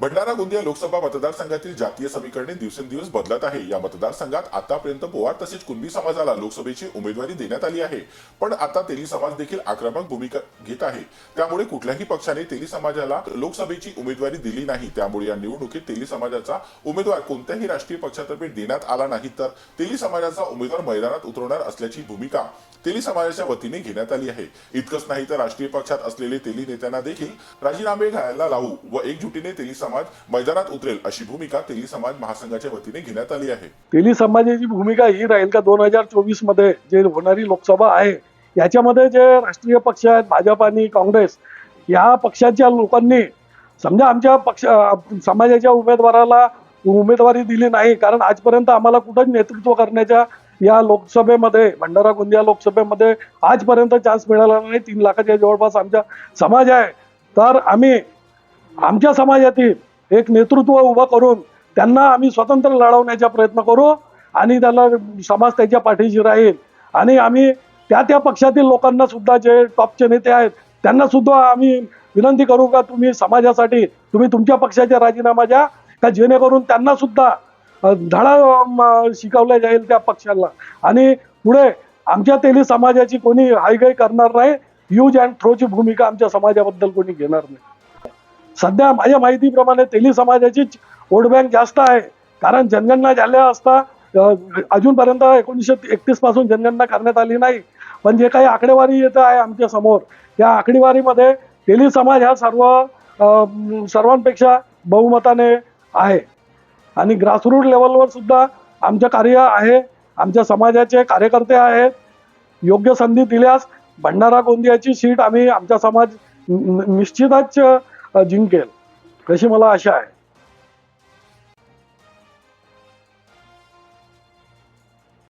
भंडारा गोंदिया लोकसभा मतदारसंघातील जातीय समीकरणे दिवसेंदिवस बदलत आहे. या मतदारसंघात आतापर्यंत पोवार तसेच कुणबी समाजाला लोकसभेची उमेदवारी देण्यात आली आहे. पण आता तेली समाज देखील आक्रमक भूमिका घेत आहे. त्यामुळे कुठल्याही पक्षाने तेली समाजाला लोकसभेची उमेदवारी दिली नाही. त्यामुळे या निवडणुकीत तेली समाजाचा उमेदवार कोणत्याही राष्ट्रीय पक्षातर्फे देण्यात आला नाही. तर तेली समाजाचा उमेदवार मैदानात उतरवणार असल्याची भूमिका तेली समाजाच्या वतीने घेण्यात आली आहे. इतकंच नाही तर राष्ट्रीय पक्षात असलेले तेली नेत्यांना देखील राजीनामे घ्यायला लावू व एकजुटीने तेली समाज मैदानात उतरेल अशी भूमिका तेली समाज महासंघाच्या वतीने घेण्यात आली आहे. तेली समाजाची भूमिका ही राहील का दोन हजार चोवीसमध्ये जे होणारी लोकसभा आहे याच्यामध्ये जे राष्ट्रीय पक्ष आहेत भाजप आणि काँग्रेस या पक्षाच्या लोकांनी समजा आमच्या पक्ष समाजाच्या उमेदवाराला उमेदवारी दिली नाही कारण आजपर्यंत आम्हाला कुठंच नेतृत्व करण्याच्या या लोकसभेमध्ये भंडारा गोंदिया लोकसभेमध्ये आजपर्यंत चान्स मिळाला नाही तीन लाखाच्या जवळपास आमचा समाज आहे. तर आम्ही आमच्या समाजातील एक नेतृत्व उभं करून त्यांना आम्ही स्वतंत्र लढवण्याचा प्रयत्न करू आणि त्याला समाज त्याच्या पाठीशी राहील. आणि आम्ही त्या त्या पक्षातील लोकांना सुद्धा जे टॉपचे नेते आहेत त्यांना सुद्धा आम्ही विनंती करू का तुम्ही समाजासाठी तुम्ही तुमच्या पक्षाच्या राजीनामा द्या का जेणेकरून त्यांना सुद्धा धडा शिकवला जाईल त्या पक्षाला. आणि पुढे आमच्या तेली समाजाची कोणी हायगाई करणार नाही यूज अँड थ्रोची भूमिका आमच्या समाजाबद्दल कोणी घेणार नाही. सध्या माझ्या माहितीप्रमाणे तेली समाजाची वोट बँक जास्त आहे. कारण जनगणना झाल्या असता अजूनपर्यंत एकोणीसशे एकतीसपासून जनगणना करण्यात आली नाही. पण जे काही आकडेवारी येत आहे आमच्यासमोर या आकडेवारीमध्ये तेली समाज हा सर्व सर्वांपेक्षा बहुमताने आहे. आणि ग्रासरूट लेवलवर सुद्धा आमचं कार्य आहे. आमच्या समाजाचे कार्यकर्ते आहेत. योग्य संधी दिल्यास भंडारा गोंदियाची सीट आम्ही आमचा समाज निश्चितच जिंकेल. अशी मला आशा आहे.